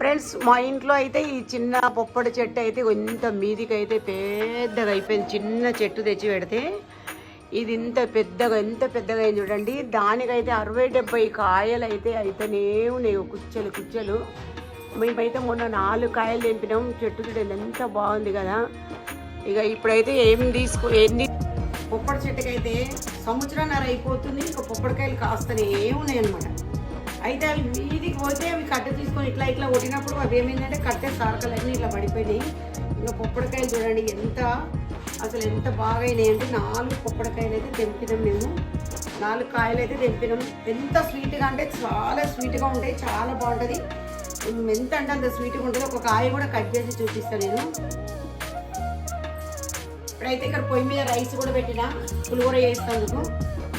Friends మా ఇంట్లో అయితే ఈ చిన్న పొప్పడి చెట్టు అయితే ఇంత మీదికైతే పెద్దగా అయిపోయింది. చిన్న చెట్టు తెచ్చి పెడితే ఇది ఇంత పెద్దగా ఎంత పెద్దగా అయింది చూడండి. దానికైతే అరవై డెబ్బై కాయలు అయితే అయితేనే ఉన్నాయి. కుచ్చలు కుచ్చలు. మేమైతే మొన్న నాలుగు కాయలు తెంపినాం. చెట్టు చూడండి ఎంత బాగుంది కదా. ఇక ఇప్పుడైతే ఏం తీసుకో ఎన్ని పొప్పడి చెట్టుకైతే సంవత్సరాన్నర అయిపోతుంది. ఇంకా పొప్పడికాయలు కాస్తనే ఉన్నాయి అనమాట అయితే అవి మీదికి పోతే అవి కట్ట తీసుకొని ఇట్లా ఇట్లా కొట్టినప్పుడు అవి ఏమైందంటే కట్టే సారకలన్నీ ఇట్లా పడిపోయినాయి. ఇంకా పొప్పడికాయలు చూడండి ఎంత అసలు ఎంత బాగా అయినాయి అంటే నాలుగు పొప్పడికాయలు అయితే తెంపినాం మేము. నాలుగు కాయలు అయితే తెంపినాం. ఎంత స్వీట్గా అంటే చాలా స్వీట్గా ఉంటాయి చాలా బాగుంటుంది. ఎంత అంటే అంత స్వీట్గా ఉంటుంది ఒక కాయ కూడా కట్ చేసి చూపిస్తాను నేను. ఇప్పుడైతే ఇక్కడ పొయ్యి మీద రైస్ కూడా పెట్టిన పులిహోర చేసినందుకు.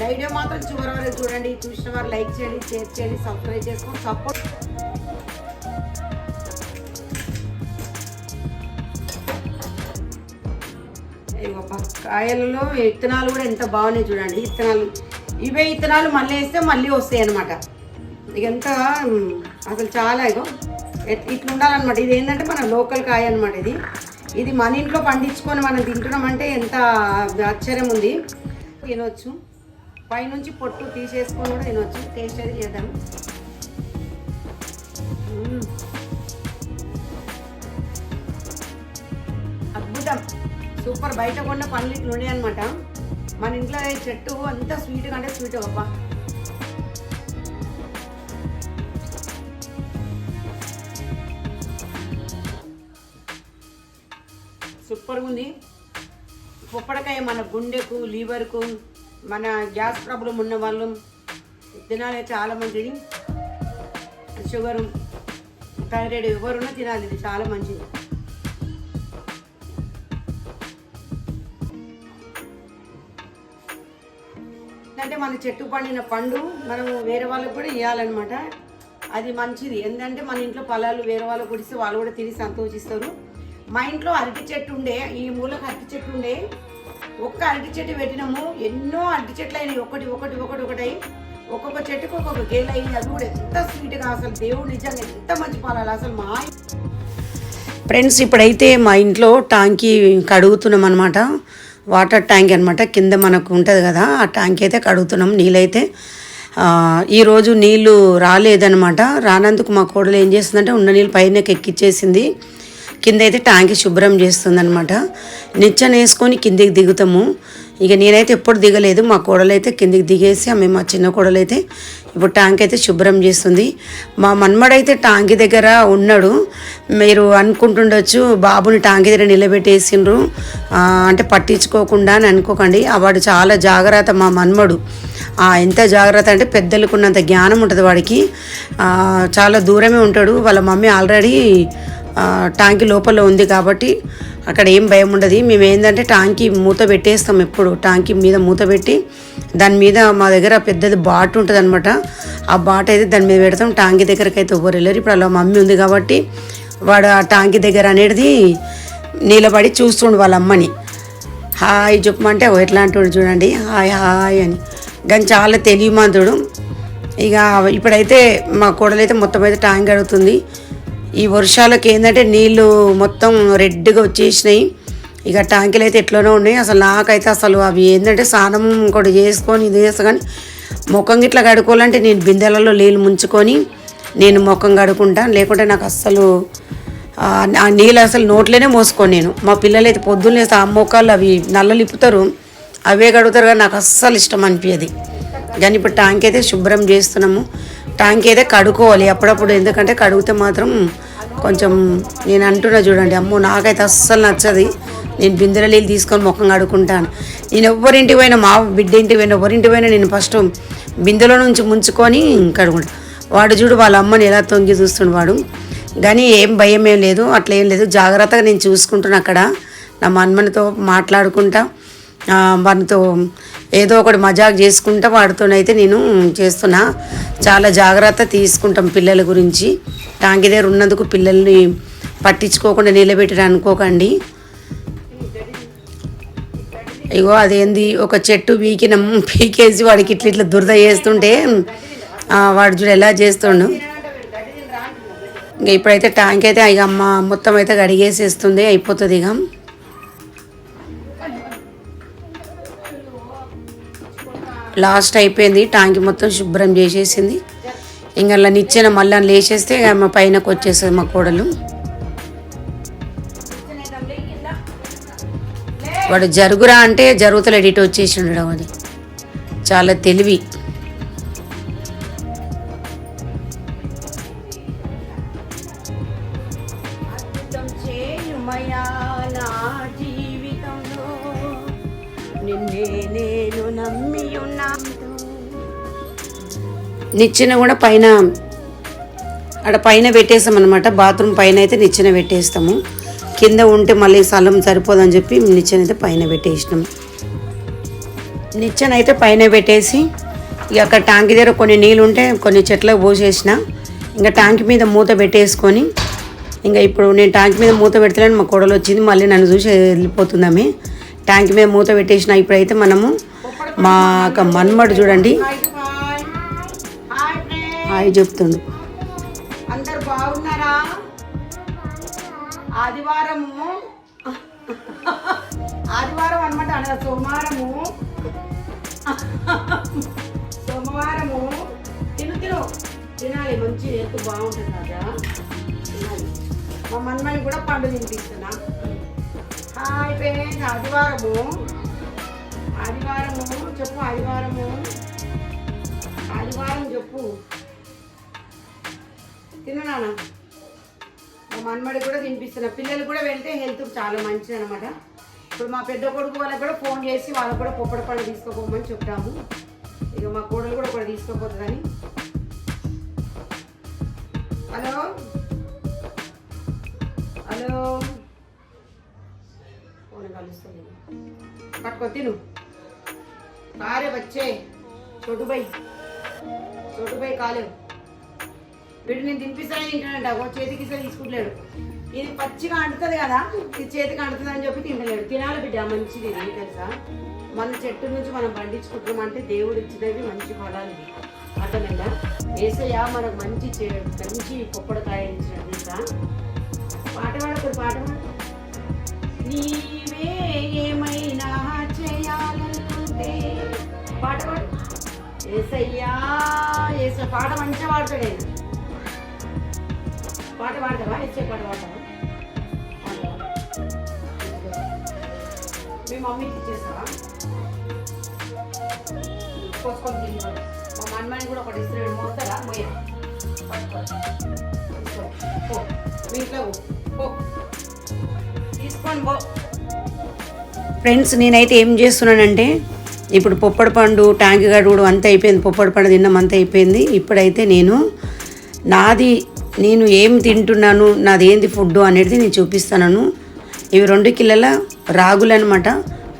వీడియో మాత్రం చివరి వరకు చూడండి. చూసిన వారు లైక్ చేయండి షేర్ చేయండి సబ్స్క్రైబ్ చేసుకొని సపోర్ట్ కాయలలో విత్తనాలు కూడా ఎంత బాగున్నాయి చూడండి. విత్తనాలు ఇవే విత్తనాలు మళ్ళీ వేస్తే మళ్ళీ వస్తాయి అనమాట ఇక ఎంత అసలు చాలా ఇగో. ఇట్లా ఉండాలన్నమాట. ఇది ఏంటంటే మన లోకల్ కాయ అనమాట ఇది. ఇది మన ఇంట్లో పండించుకొని మనం తింటున్నామంటే ఎంత ఆశ్చర్యం ఉంది. తినొచ్చు. పైనుంచి పొట్టు తీసేసుకొని కూడా తినొచ్చు. టేస్ట్ అది చేద్దాం అద్భుతం. సూపర్. బయట కొన్న పనులు ఇట్లా ఉన్నాయన్నమాట మన ఇంట్లో చెట్టు అంతా స్వీట్ కంటే స్వీట్ అబ్బా సూపర్గా ఉంది. పొప్పడకాయ మన గుండెకు లీవర్కు మన గ్యాస్ ప్రాబ్లం ఉన్న వాళ్ళు తినాలి చాలా మంచిది. షుగరు థైరాయిడ్ ఎవరున్నా తినాలి ఇది చాలా మంచిది. అంటే మన చెట్టు పండిన పండు మనం వేరే వాళ్ళకి కూడా ఇవ్వాలన్నమాట అది మంచిది. ఎందుకంటే మన ఇంట్లో పొలాలు వేరే వాళ్ళకి కూడా వాళ్ళు కూడా తిని సంతోషిస్తారు. మా ఇంట్లో అరటి చెట్టు ఉండే ఈ మూలకు అరటి చెట్టు ఉండే ఒక్క అరటి చెట్టు పెట్టినాము. ఎన్నో అరటి చెట్లు అయినాయి. ఒకటి ఒకటి ఒకటి ఒకటి ఒక్కొక్క చెట్టుకు ఒక్కొక్క గేలు అయింది అది కూడా ఎంత స్వీట్గా అసలు దేవుడు నిజంగా ఎంత మంచి పాలాలి. అసలు మా ఫ్రెండ్స్ ఇప్పుడైతే మా ఇంట్లో ట్యాంకీ కడుగుతున్నాం అనమాట వాటర్ ట్యాంక్ అనమాట కింద మనకు ఉంటుంది కదా. ఆ ట్యాంక్ అయితే కడుగుతున్నాం నీళ్ళైతే. ఈరోజు నీళ్ళు రాలేదనమాట రానందుకు మా కోడలు ఏం చేసిందంటే ఉన్న నీళ్ళు పైన ఎక్కిచ్చేసింది. కింద అయితే ట్యాంక్ శుభ్రం చేస్తుంది అనమాట నిచ్చెన వేసుకొని కిందికి దిగుతాము. ఇక నేనైతే ఎప్పుడు దిగలేదు. మా కోడలు అయితే కిందికి దిగేసి ఆమె మా చిన్న కోడలు అయితే ఇప్పుడు ట్యాంక్ అయితే శుభ్రం చేస్తుంది. మా మన్మడైతే ట్యాంక్ దగ్గర ఉన్నాడు. మీరు అనుకుంటుండొచ్చు బాబుని ట్యాంక్ దగ్గర నిలబెట్టేసిండ్రు. అంటే పట్టించుకోకుండా అని అనుకోకండి. వాడు చాలా జాగ్రత్త మా మన్మడు. ఎంత జాగ్రత్త అంటే పెద్దలకు ఉన్నంత జ్ఞానం ఉంటుంది వాడికి. చాలా దూరమే ఉంటాడు. వాళ్ళ మమ్మీ ఆల్రెడీ ట్యాంక్ లోపల ఉంది కాబట్టి అక్కడ ఏం భయం ఉండదు. మేము ఏంటంటే ట్యాంకి మూత పెట్టేస్తాం ఎప్పుడు. ట్యాంకి మీద మూత పెట్టి దాని మీద మా దగ్గర పెద్దది బాట్ ఉంటుంది అనమాట ఆ బాట్ అయితే దాని మీద పెడతాం. ట్యాంకి దగ్గరికి అయితే ఎవరు వెళ్ళరు. ఇప్పుడు అలా మమ్మీ ఉంది కాబట్టి వాడు ఆ ట్యాంకి దగ్గర అనేది నిలబడి చూస్తుండు వాళ్ళ అమ్మని. హాయ్ చెప్పమంటే ఓ చూడండి. హాయ్ హాయ్ అని. కానీ చాలా తెలియమంతుడు ఇక ఇప్పుడైతే మా కోడలైతే మొత్తం అయితే ట్యాంక్ అడుగుతుంది ఈ వర్షాలకి ఏంటంటే నీళ్ళు మొత్తం రెడ్గా వచ్చేసినాయి. ఇక ట్యాంకులు అయితే ఎట్లనో ఉన్నాయి. అసలు నాకైతే అసలు అవి ఏంటంటే స్నానం కూడా చేసుకొని ఇది చేస్తా కానీ ముఖం ఇట్లా కడుక్కోవాలంటే నేను బిందెలలో నీళ్ళు ముంచుకొని నేను ముఖం కడుక్కుంటాను లేకుంటే నాకు అస్సలు ఆ నీళ్ళు అసలు నోట్లోనే మోసుకోను నేను. మా పిల్లలు అయితే పొద్దున్న లేస్తే ఆ మోకాళ్ళు అవి నల్లలు ఇప్పుతారు అవే కడుగుతారు కానీ నాకు అస్సలు ఇష్టం అనిపించదు కానీ ఇప్పుడు ట్యాంక్ అయితే శుభ్రం చేస్తున్నాము. ట్యాంక్ అయితే కడుక్కోవాలి. అప్పుడప్పుడు ఎందుకంటే కడిగితే మాత్రం కొంచెం నేను అంటున్నా చూడండి అమ్మో నాకైతే అస్సలు నచ్చది. నేను బిందెల నీళ్ళు తీసుకొని ముఖం కడుక్కుంటాను నేను ఎవరింటికి పోయినా మా బిడ్డ ఇంటికి పోయినా ఎవరింటి పోయినా నేను ఫస్ట్ బిందెలో నుంచి ముంచుకొని కడుకుంటా వాడు చూడు వాళ్ళ అమ్మని ఎలా తొంగి చూస్తుండు వాడు. కానీ ఏం భయం ఏం లేదు అట్లా ఏం లేదు. జాగ్రత్తగా నేను చూసుకుంటున్నా అక్కడ. నా మన్మనితో మాట్లాడుకుంటా. ఆ, వానితో ఏదో ఒకటి మజాక్ చేసుకుంటా వాడితోనైతే నేను చేస్తున్నా. చాలా జాగ్రత్త తీసుకుంటాం పిల్లల గురించి. టాంకి దగ్గర ఉన్నందుకు పిల్లల్ని పట్టించుకోకుండా నిలబెట్టి అనుకోకండి. ఇగో అదేంది? ఒక చెట్టు పీకినం పీకేసి వాడికి ఇట్లా ఇట్లా దురద చేస్తుంటే వాడు చూడు ఎలా చేస్తుండు. ఇంకా ఇప్పుడైతే ట్యాంక్ అయితే ఇక అమ్మ మొత్తం అయితే కడిగేసేస్తుంది అయిపోతుంది ఇక లాస్ట్ అయిపోయింది. ట్యాంక్ మొత్తం శుభ్రం చేసేసింది. ఇంకా అలా నిచ్చెన మళ్ళీ లేచేస్తే మా పైనకు వచ్చేస్తుంది మా కోడలు. వాడు జరుగురా అంటే జరుగుతలేడు ఇటు వచ్చేసి ఉండడం అది చాలా తెలివి. నిచ్చెన కూడా పైన అక్కడ పైన పెట్టేస్తాం అనమాట బాత్రూమ్ పైన అయితే నిచ్చెన పెట్టేస్తాము. కింద ఉంటే మళ్ళీ స్థలం సరిపోదని చెప్పి నిచ్చెన అయితే పైన పెట్టేసినాము నిచ్చెన అయితే పైన పెట్టేసి ఇక అక్కడ ట్యాంక్ దగ్గర కొన్ని నీళ్ళు ఉంటే కొన్ని చెట్లకు పోసేసిన. ఇంకా ట్యాంక్ మీద మూత పెట్టేసుకొని ఇంకా ఇప్పుడు నేను ట్యాంక్ మీద మూత పెడతలేను మా కోడలు వచ్చింది మళ్ళీ నన్ను చూసి వెళ్ళిపోతుందామే. ట్యాంక్ మీద మూత పెట్టేసిన ఇప్పుడైతే మనము మా యొక్క మన్మడు చూడండి హాయ్ చెప్తుండు. అందరు బాగున్నారా? ఆదివారము. ఆదివారం అనమాట అనగా సోమవారము. సోమవారము. తిను తిను. తినాలి మంచి ఎంత బాగుంటుంది కదా తినాలి. మా మన్మని కూడా పండు తినిపిస్తున్నా. హాయ్ ఫ్రెండ్స్ ఆదివారము. ఆదివారము చెప్పు ఆదివారము. ఆదివారం చెప్పు. తిన్నానా నాన్న. మా మనమడి కూడా తినిపిస్తున్నా. పిల్లలు కూడా వెళ్తే హెల్త్ చాలా మంచిది అనమాట ఇప్పుడు మా పెద్ద కొడుకు వాళ్ళకి కూడా ఫోన్ చేసి వాళ్ళకి కూడా పొప్పడి పండు తీసుకోపోమని చెప్తాము ఇక మా కోడలు కూడా ఒకటి తీసుకోపోతుందని. హలో? హలో? ఫోన్ కలుస్తుంది పట్టుకో తిను. కారే వచ్చే. చోటుబై చోటుబై కాలేవు వీడు నేను తినిపిస్తానని తింటానంట. ఒక చేతికి ఇస్తే తీసుకుంటలేడు. ఇది పచ్చిగా అంటుతుంది కదా ఇది చేతికి అంటుతుంది అని చెప్పి తింటలేడు తినాలి బిడ్డ మంచిది ఇది తెలుసా? మన చెట్టు నుంచి మనం పండించుకుంటామంటే దేవుడు ఇచ్చినవి మంచి ఫలాలు ఇవి. అర్థమైందా? ఏసయ్య మనకు మంచి చే- మంచి పొప్పడకాయ ఇచ్చినట్టు తెలుసా? పాట పాడకూడదు పాట పాడు నీవే ఏమైనా చేయాలంటే పాట పాడు. ఏసయ్యా ఏస పాట మంచిగా పాడతాడు పాట పాడతావా ఇచ్చే పాట పాడతావా? మీ మమ్మీకి ఇచ్చేస్తావా పోసుకొని తిని మా మన్మని కూడా ఒకటి ఇస్తున్నాడు మోస్తారా మొయ్య మీ ఇంట్లో పో. పో. తీసుకొని పో. ఫ్రెండ్స్ నేనైతే ఏం చేస్తున్నానంటే ఇప్పుడు పొప్పడి పండు ట్యాంక్ గడుగుడు అంత అయిపోయింది. పొప్పడి పండు తిన్నాం అంత అయిపోయింది. ఇప్పుడైతే నేను నాది నేను ఏం తింటున్నాను నాది ఏంది ఫుడ్ అనేది నేను చూపిస్తాను ఇవి రెండు కిలోల రాగులు అనమాట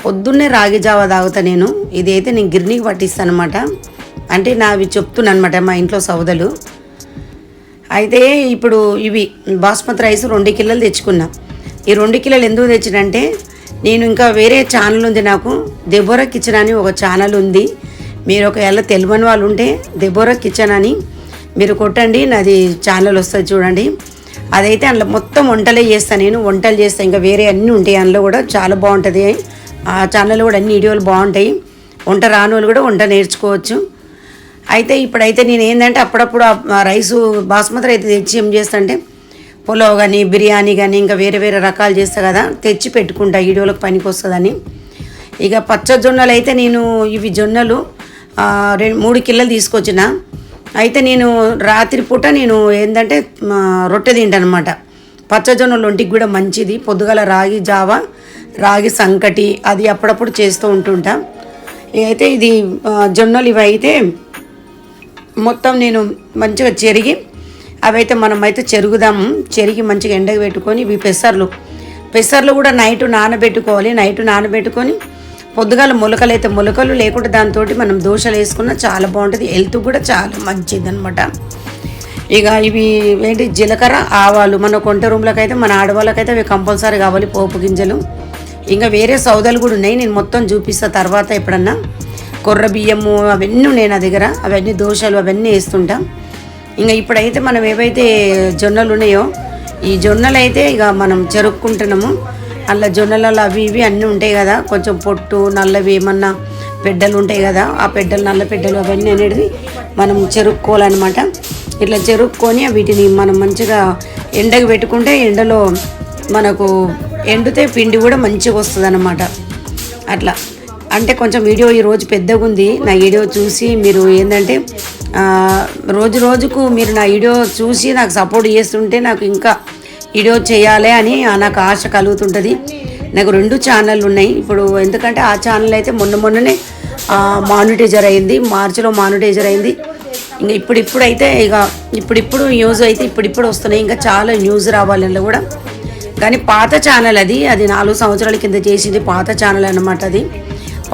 పొద్దున్నే రాగి జావ తాగుతా నేను. ఇదైతే నేను గిర్నీకి పట్టిస్తాను అనమాట అంటే నావి చెప్తున్నా అనమాట మా ఇంట్లో సౌదలు. అయితే ఇప్పుడు ఇవి బాస్మతి రైస్ రెండు కిలోలు తెచ్చుకున్నా. ఈ రెండు కిలోలు ఎందుకు తెచ్చినంటే నేను ఇంకా వేరే ఛానల్ ఉంది నాకు. దెబోరా కిచెన్ అని ఒక ఛానల్ ఉంది. మీరు ఒకవేళ తెలియని వాళ్ళు ఉంటే దెబోరా కిచెన్ అని మీరు కొట్టండి నాది ఛానల్ వస్తుంది చూడండి. అదైతే అందులో మొత్తం వంటలే చేస్తాను నేను వంటలు చేస్తాను ఇంకా వేరే అన్నీ ఉంటాయి అందులో కూడా చాలా బాగుంటుంది. ఆ ఛానల్లో కూడా అన్ని వీడియోలు బాగుంటాయి. వంట రాని వాళ్ళు కూడా వంట నేర్చుకోవచ్చు. అయితే ఇప్పుడైతే నేను ఏంటంటే అప్పుడప్పుడు రైసు బాస్మతి అయితే తెచ్చి ఏం చేస్తాంటే పులావ్ కానీ బిర్యానీ కానీ ఇంకా వేరే వేరే రకాలు చేస్తా కదా తెచ్చి పెట్టుకుంటా వీడియోలకు పనికి వస్తుందని. ఇక పచ్చ జొన్నలు అయితే నేను ఇవి జొన్నలు రెండు మూడు కిలోలు తీసుకొచ్చిన. అయితే నేను రాత్రిపూట నేను ఏంటంటే రొట్టె తింటానమాట పచ్చజొన్నలు ఒంటికి కూడా మంచిది. పొద్దుగల రాగి జావ రాగి సంకటి అది అప్పుడప్పుడు చేస్తూ ఉంటుంటా. అయితే ఇది జొన్నలు ఇవి అయితే మొత్తం నేను మంచిగా చెరిగి అవైతే మనం అయితే చెరుగుదాము. చెరిగి మంచిగా ఎండకు పెట్టుకొని ఇవి పెసర్లు. పెసర్లు కూడా నైట్ నానబెట్టుకోవాలి. నైట్ నానబెట్టుకొని పొద్దుగాల మొలకలు అయితే మొలకలు లేకుంటే దాంతో మనం దోశలు వేసుకున్న చాలా బాగుంటుంది. హెల్త్ కూడా చాలా మంచిది అనమాట ఇక ఇవి ఏంటి? జీలకర్ర ఆవాలు. మన కొంట రూమ్లకు అయితే మన ఆడవాళ్ళకైతే అవి కంపల్సరీ కావాలి పోపు గింజలు. ఇంకా వేరే సౌదాలు కూడా ఉన్నాయి. నేను మొత్తం చూపిస్తా తర్వాత ఎప్పుడన్నా. కొర్ర బియ్యము అవన్నీ ఉన్నాయి నా దగ్గర. అవన్నీ దోశలు అవన్నీ వేస్తుంటా. ఇంకా ఇప్పుడైతే మనం ఏవైతే జొన్నలు ఉన్నాయో ఈ జొన్నలు అయితే ఇక మనం చెరుక్కుంటున్నాము. అందులో జొన్నలలో అవి ఇవి అన్నీ ఉంటాయి కదా. కొంచెం పొట్టు నల్లవి ఏమన్నా పెడ్డలు ఉంటాయి కదా. ఆ పెడ్డలు నల్ల పెడ్డలు అవన్నీ అనేది మనం చెరుక్కోవాలన్నమాట. ఇట్లా చెరుక్కొని వీటిని మనం మంచిగా ఎండకు పెట్టుకుంటే ఎండలో మనకు ఎండితే పిండి కూడా మంచిగా వస్తుంది అట్లా. అంటే కొంచెం వీడియో ఈ రోజు పెద్దగా ఉంది. నా వీడియో చూసి మీరు ఏంటంటే రోజు రోజుకు మీరు నా వీడియో చూసి నాకు సపోర్ట్ చేస్తుంటే నాకు ఇంకా వీడియో చేయాలి అని నాకు ఆశ కలుగుతుంటుంది. నాకు రెండు ఛానళ్ళు ఉన్నాయి. ఇప్పుడు ఎందుకంటే ఆ ఛానల్ అయితే మొన్న మొన్ననే మానిటైజర్ అయింది. మార్చిలో మానిటైజర్ అయింది. ఇంకా ఇప్పుడిప్పుడైతే ఇక ఇప్పుడిప్పుడు న్యూస్ అయితే ఇప్పుడిప్పుడు వస్తున్నాయి. ఇంకా చాలా న్యూస్ రావాలని కూడా. కానీ పాత ఛానల్ అది. అది నాలుగు సంవత్సరాల కింద చేసింది పాత ఛానల్ అన్నమాట అది.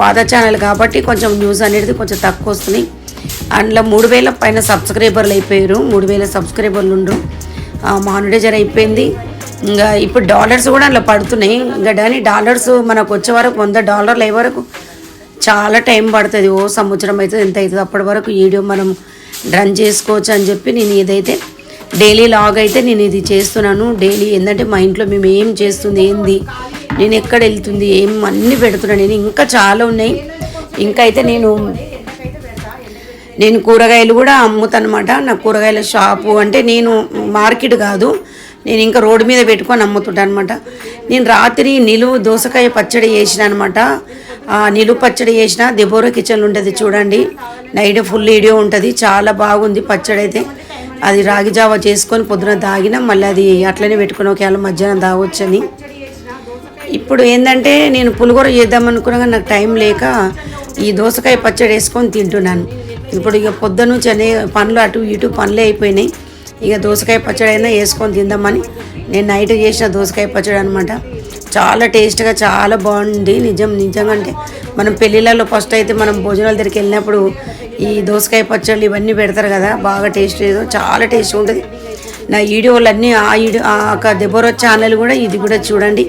పాత ఛానల్ కాబట్టి కొంచెం న్యూస్ అనేది కొంచెం తక్కువ వస్తుంది అందులో మూడు వేల పైన సబ్స్క్రైబర్లు అయిపోయారు. మూడు వేల సబ్స్క్రైబర్లు ఉండరు. మానిటైజర్ అయిపోయింది ఇంకా ఇప్పుడు డాలర్స్ కూడా అలా పడుతున్నాయి. ఇంకా డానీ డాలర్స్ మనకు వచ్చే వరకు వంద డాలర్లు అయ్యే వరకు చాలా టైం పడుతుంది. ఓ సంవత్సరం అవుతుంది ఎంత అవుతుంది? అప్పటి వరకు వీడియో మనం రన్ చేసుకోవచ్చు అని చెప్పి నేను ఇదైతే డైలీ లాగ్ అయితే నేను ఇది చేస్తున్నాను. డైలీ ఏంటంటే మా ఇంట్లో మేము ఏం చేస్తుంది ఏంది నేను ఎక్కడ వెళ్తుంది ఏం అన్నీ పెడుతున్నాను నేను ఇంకా చాలా ఉన్నాయి. ఇంకా అయితే నేను నేను కూరగాయలు కూడా అమ్ముతానమాట. నా కూరగాయల షాపు అంటే నేను మార్కెట్ కాదు. నేను ఇంకా రోడ్డు మీద పెట్టుకొని అమ్ముతుంటాను అనమాట నేను రాత్రి నిలువు దోసకాయ పచ్చడి చేసిన అనమాట నిలువు పచ్చడి చేసిన దెబోరా కిచెన్ ఉంటుంది చూడండి. నైట్ ఫుల్ వీడియో ఉంటుంది. చాలా బాగుంది పచ్చడి అయితే. అది రాగి జావా చేసుకొని పొద్దున తాగిన మళ్ళీ అది అట్లనే పెట్టుకుని ఒకవేళ మధ్యాహ్నం తాగొచ్చని. ఇప్పుడు ఏంటంటే నేను పులిగూర చేద్దామనుకున్నా నాకు టైం లేక ఈ దోసకాయ పచ్చడి వేసుకొని తింటున్నాను. ఇప్పుడు ఇక పొద్దు నుంచి అనే పనులు అటు ఇటు పనులే అయిపోయినాయి. ఇక దోసకాయ పచ్చడి అయినా వేసుకొని తిందామని నేను నైట్ చేసిన దోసకాయ పచ్చడి అనమాట చాలా టేస్ట్గా చాలా బాగుంది. నిజం నిజంగా అంటే మనం పెళ్ళిళ్ళలో ఫస్ట్ అయితే మనం భోజనాల దగ్గరికి వెళ్ళినప్పుడు ఈ దోసకాయ పచ్చళ్ళు ఇవన్నీ పెడతారు కదా బాగా టేస్ట్ చాలా టేస్ట్ ఉంటుంది. నా వీడియోలన్నీ ఆ వీడియో ఆ యొక్క దెబోరో ఛానల్ కూడా ఇది కూడా చూడండి.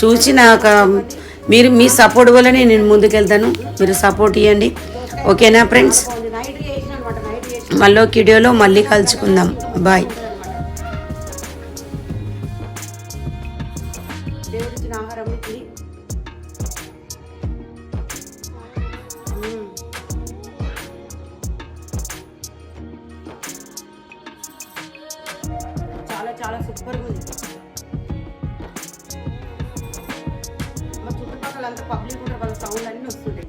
చూసి నాకు మీరు మీ సపోర్ట్ వల్లనే నేను ముందుకెళ్తాను. మీరు సపోర్ట్ ఇవ్వండి ఓకేనా ఫ్రెండ్స్? మళ్ళీ ఒక వీడియోలో మళ్ళీ కలుసుకుందాం. బాయ్ దేవుడిచ్చిన ఆహారం ఇది. చాలా చాలా సూపర్గా ఉంది. మా చుట్టుపక్కల అంతా పబ్లిక్ ఉంటారు వాళ్ళ సౌండ్ అన్నీ వస్తుంటాయి.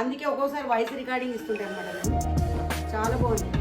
అందుకే ఒక్కోసారి వాయిస్ రికార్డింగ్ ఇస్తుంటాయి అన్నమాట చాలా బాగుంది.